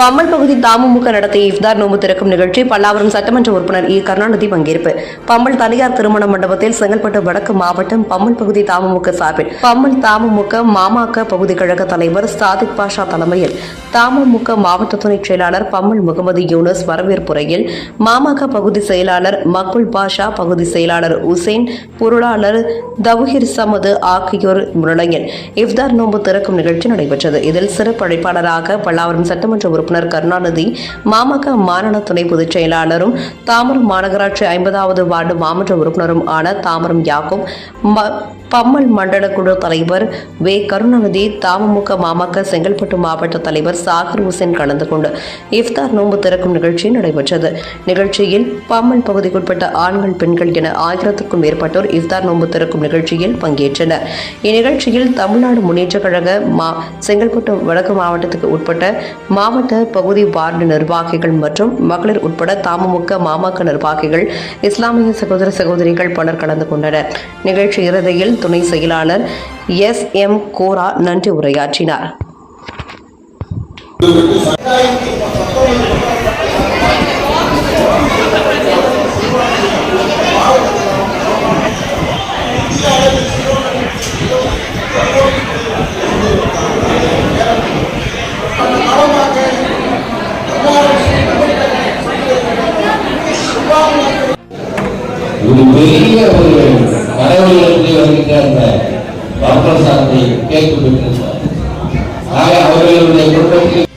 பம்மல் பகுதி தாமுமுக நடத்திய இஃப்தார் நோம்பு திறக்கும் நிகழ்ச்சி பல்லாவரம் சட்டமன்ற உறுப்பினர் இ. கருணாநிதி பங்கேற்பு. பம்மல் தனியார் திருமண மண்டபத்தில் செங்கல்பட்டு வடக்கு மாவட்டம் பம்மல் பகுதி தாமுமுக சார்பில். பம்மல் தமுமுக மாமாக்க பகுதி கழக தலைவர் சாதிக் பாஷா தலைமையில். தாமுமுக மாவட்ட துணைச் செயலாளர் பம்மல் முகமது யூனஸ் வரவேற்புரையில் மாமாக்க பகுதி செயலாளர் மக்குல் பாஷா பகுதி செயலாளர் உசேன் பொருளாளர் தவுஹிர் சமது ஆகியோர் முன்னிலையில் இஃப்தார் நோன்பு திறக்கும் நிகழ்ச்சி நடைபெற்றது. இதில் சிறப்பு அழைப்பாளராக பல்லாவரம் சட்டமன்ற உறுப்பினர் கருணாநிதி மாமக மாநில துணை பொதுச் செயலாளரும் தாமரம் மாநகராட்சி ஐம்பதாவது வார்டு மாமன்ற உறுப்பினரும் ஆன தாமரம் யாக்கும் பம்மல் மண்டல குழு தலைவர் வே. கருணாநிதி தாமமுக மாமக செங்கல்பட்டு மாவட்ட தலைவர் சாகர் ஹுசேன் கலந்து கொண்டு இஃப்தார் நோன்பு திறக்கும் நிகழ்ச்சி நடைபெற்றது. நிகழ்ச்சியில் பம்மல் பகுதிக்குட்பட்ட ஆண்கள் பெண்கள் என ஆயிரத்துக்கும் மேற்பட்டோர் இஃப்தார் நோன்பு திறக்கும் நிகழ்ச்சியில் பங்கேற்றனர். இந்நிகழ்ச்சியில் தமிழ்நாடு முன்னேற்றக் கழக மா செங்கல்பட்டு வடக்கு மாவட்டத்துக்கு உட்பட்ட மாவட்ட பகுதி வார்டு நிர்வாகிகள் மற்றும் மகளிர் உட்பட தமுமுக மாமக நிர்வாகிகள் இஸ்லாமிய சகோதர சகோதரிகள் பலர் கலந்து கொண்டனர். நிகழ்ச்சி இறுதியில் துணை செயலாளர் எஸ். எம். கோரா நன்றி உரையாற்றினார். ஒரு பெரிய ஒரு கடவுளிடத்தில் வருகின்ற அந்த வரப்பிரசாதத்தை கேட்க பெற்றிருந்தார் ஆக அவர்களுடைய குடும்பத்தில்